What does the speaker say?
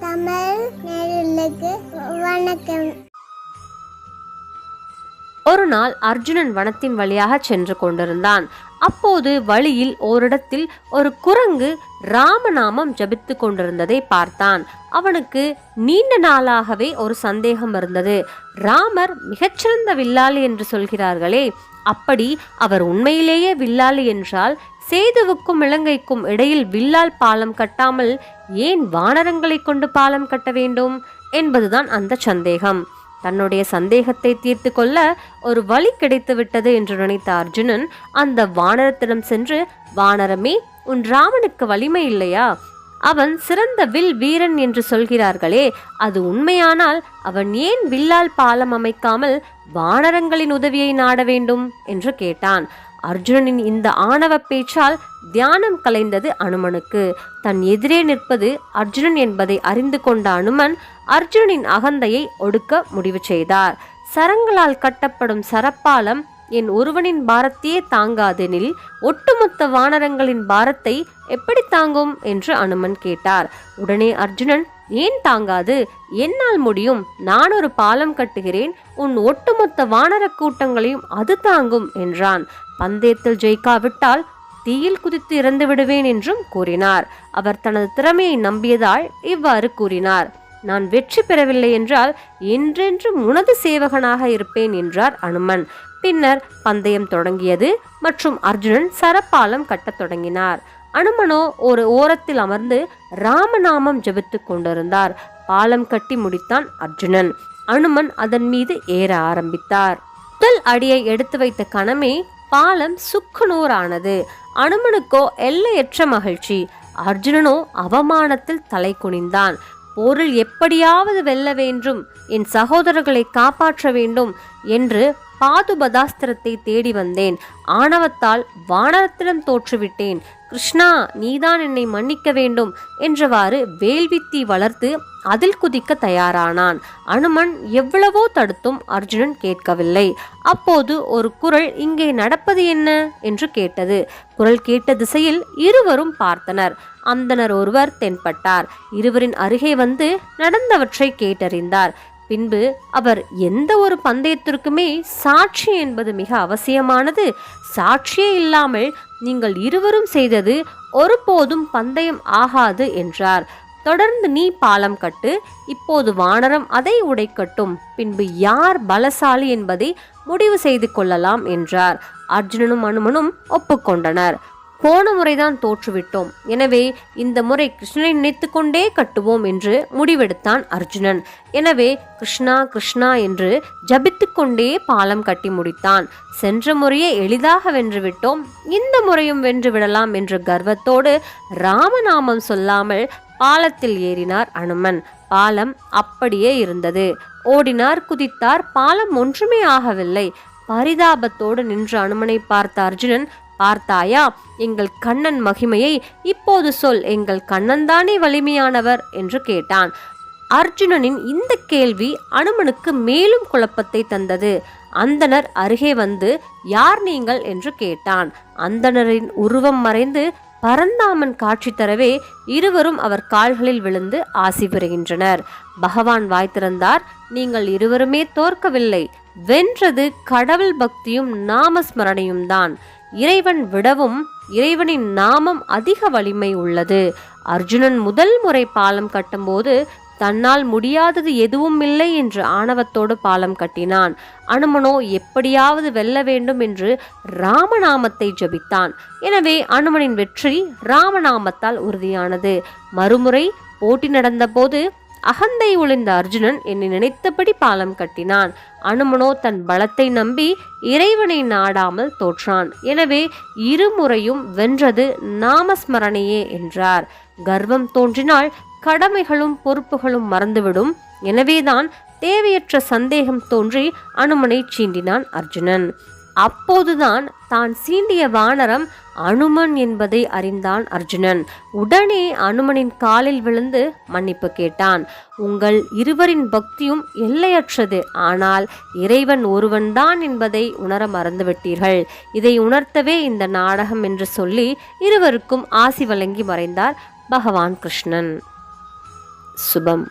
தமிழ் வணக்கம். ஒரு நாள் அர்ஜுனன் வனத்தின் வழியாக சென்று கொண்டிருந்தான். அப்போது வழியில் ஓரிடத்தில் ஒரு குரங்கு ராமநாமம் ஜபித்து கொண்டிருந்ததை பார்த்தான். அவனுக்கு நீண்ட நாளாகவே ஒரு சந்தேகம் இருந்தது. ராமர் மிகச்சிறந்த வில்லாளி என்று சொல்கிறார்களே அப்படி அவர் உண்மையிலேயே வில்லாளி என்றால் சேதுவுக்கும் இலங்கைக்கும் இடையில் வில்லால் பாலம் கட்டாமல் ஏன் வானரங்களை கொண்டு பாலம் கட்ட வேண்டும் என்பதுதான் அந்த சந்தேகம். தன்னுடைய சந்தேகத்தை தீர்த்து கொள்ள ஒரு வழி கிடைத்து விட்டது என்று நினைத்த அர்ஜுனன் அந்த வானரத்திடம் சென்று வானரமே உன் ராமனுக்கு வலிமை இல்லையா? அவன் சிறந்த வில் வீரன் என்று சொல்கிறார்களே அது உண்மையானால் அவன் ஏன் வில்லால் பாலம் அமைக்காமல் வானரங்களின் உதவியை நாட வேண்டும்? என்று கேட்டான். அர்ஜுனனின் இந்த ஆணவ பேச்சால் தியானம் கலைந்தது அனுமனுக்கு. தன் எதிரே நிற்பது அர்ஜுனன் என்பதை அறிந்து கொண்ட அனுமன் அர்ஜுனனின் அகந்தையை ஒடுக்க முடிவு செய்தார். சரங்களால் கட்டப்படும் சரப்பாலம் என் ஒருவனின் பாரத்தையே தாங்காதெனில் ஒட்டுமொத்த வானரங்களின் பாரத்தை எப்படி தாங்கும்? என்று அனுமன் கேட்டார். உடனே அர்ஜுனன் ஏன் தாங்காது? என்னால் முடியும். நான் ஒரு பாலம் கட்டுகிறேன். உன் ஒட்டுமொத்த வானர கூட்டங்களையும் அது தாங்கும் என்றான். பந்தயத்தில் ஜெயிக்காவிட்டால் தீயில் குதித்து இறந்து விடுவேன் என்றும் கூறினார். அவர் தனது திறமையை நம்பியதால் இவ்வாறு கூறினார். நான் வெற்றி பெறவில்லை என்றால் என்றென்றும் உனது சேவகனாக இருப்பேன் என்றார் அனுமன். பின்னர் பந்தயம் தொடங்கியது மற்றும் அர்ஜுனன் சரப்பாலம் கட்டத் தொடங்கினார். அனுமனோ ஒரு ஓரத்தில் அமர்ந்து ராமநாமம் ஜெபித்துக் கொண்டிருந்தார். பாலம் கட்டி முடித்தான் அர்ஜுனன். அனுமன் அதன் மீது ஏற ஆரம்பித்தார். முதல் அடியை எடுத்து வைத்த கணமே பாலம் சுக்குநூறானது. அனுமனுக்கோ எல்லையற்ற மகிழ்ச்சி. அர்ஜுனனோ அவமானத்தில் தலை குனிந்தான். போரில் எப்படியாவது வெல்ல வேண்டும். என் சகோதரர்களை காப்பாற்ற வேண்டும் என்று பாதுபதாஸ்திரத்தை தேடி வந்தேன். ஆணவத்தால் வானரத்திடம் தோற்றுவிட்டேன். கிருஷ்ணா நீதான் என்னை மன்னிக்க வேண்டும் என்றவாறு வேல்வித்தி வளர்த்து அதில் குதிக்க தயாரானான். அனுமன் எவ்வளவோ தடுத்தும் அர்ஜுனன் கேட்கவில்லை. அப்போது ஒரு குரல் இங்கே நடப்பது என்ன? என்று கேட்டது. குரல் கேட்ட திசையில் இருவரும் பார்த்தனர். அந்தனர் ஒருவர் தென்பட்டார். இருவரின் அருகே வந்து நடந்தவற்றை கேட்டறிந்தார். பின்பு அவர் எந்த ஒரு பந்தயத்திற்குமே சாட்சி என்பது மிக அவசியமானது. சாட்சியே இல்லாமல் நீங்கள் இருவரும் செய்தது ஒருபோதும் பந்தயம் ஆகாது என்றார். தொடர்ந்து நீ பாலம் கட்டு இப்போது வானரம் அதை உடைக்கட்டும் பின்பு யார் பலசாலி என்பதை முடிவு செய்து கொள்ளலாம் என்றார். அர்ஜுனனும் அனுமனும் ஒப்புக்கொண்டனர். போன முறைதான் தோற்றுவிட்டோம். எனவே இந்த முறை கிருஷ்ணனை நினைத்து கொண்டே கட்டுவோம் என்று முடிவெடுத்தான் அர்ஜுனன். எனவே கிருஷ்ணா கிருஷ்ணா என்று ஜபித்துக்கொண்டே பாலம் கட்டி முடித்தான். சென்ற முறையே எளிதாக வென்றுவிட்டோம் இந்த முறையும் வென்று விடலாம் என்ற கர்வத்தோடு ராமநாமம் சொல்லாமல் பாலத்தில் ஏறினார் அனுமன். பாலம் அப்படியே இருந்தது. ஓடினார் குதித்தார். பாலம் ஒன்றுமே ஆகவில்லை. பரிதாபத்தோடு நின்ற அனுமனை பார்த்த அர்ஜுனன் பார்த்தாயா எங்கள் கண்ணன் மகிமையை இப்போது சொல் எங்கள் கண்ணன்தானே வலிமையானவர் என்று கேட்டான். அர்ஜுனனின் இந்த கேள்வி அனுமனுக்கு மேலும் குழப்பத்தை தந்தது. அந்தனர் அருகே வந்து யார் நீங்கள்? என்று கேட்டான். அந்தணரின் உருவம் மறைந்து பரந்தாமன் காட்சி தரவே இருவரும் அவர் கால்களில் விழுந்து ஆசி பெறுகின்றனர் பகவான் வாய் திறந்தார் நீங்கள் இருவருமே தோற்கவில்லை. வென்றது கடவுள் பக்தியும் நாமஸ்மரணையும் தான். இறைவன் விடவும் இறைவனின் நாமம் அதிக வலிமை உள்ளது. அர்ஜுனன் முதல் முறை பாலம் கட்டும்போது தன்னால் முடியாதது எதுவும் இல்லை என்று ஆணவத்தோடு பாலம் கட்டினான். அனுமனோ எப்படியாவது வெல்ல வேண்டும் என்று ராமநாமத்தை ஜபித்தான். எனவே அனுமனின் வெற்றி ராமநாமத்தால் உறுதியானது. மறுமுறை போட்டி நடந்தபோது அகந்தை ஒளிந்த அர்ஜுனன் என்னை நினைத்தபடி பாலம் கட்டினான். அனுமனோ தன் பலத்தை நம்பி இறைவனை நாடாமல் தோற்றான். எனவே இருமுறையும் வென்றது நாமஸ்மரணையே என்றார். கர்வம் தோன்றினால் கடமைகளும் பொறுப்புகளும் மறந்துவிடும். எனவேதான் தேவையற்ற சந்தேகம் தோன்றி அனுமனை சீண்டினான் அர்ஜுனன். அப்போதுதான் தான் சீண்டிய வானரம் அனுமன் என்பதை அறிந்தான் அர்ஜுனன். உடனே அனுமனின் காலில் விழுந்து மன்னிப்பு கேட்டான். உங்கள் இருவரின் பக்தியும் எல்லையற்றது. ஆனால் இறைவன் ஒருவன்தான் என்பதை உணர மறந்துவிட்டீர்கள். இதை உணர்த்தவே இந்த நாடகம் என்று சொல்லி இருவருக்கும் ஆசி வழங்கி மறைந்தார் பகவான் கிருஷ்ணன். சுபம்.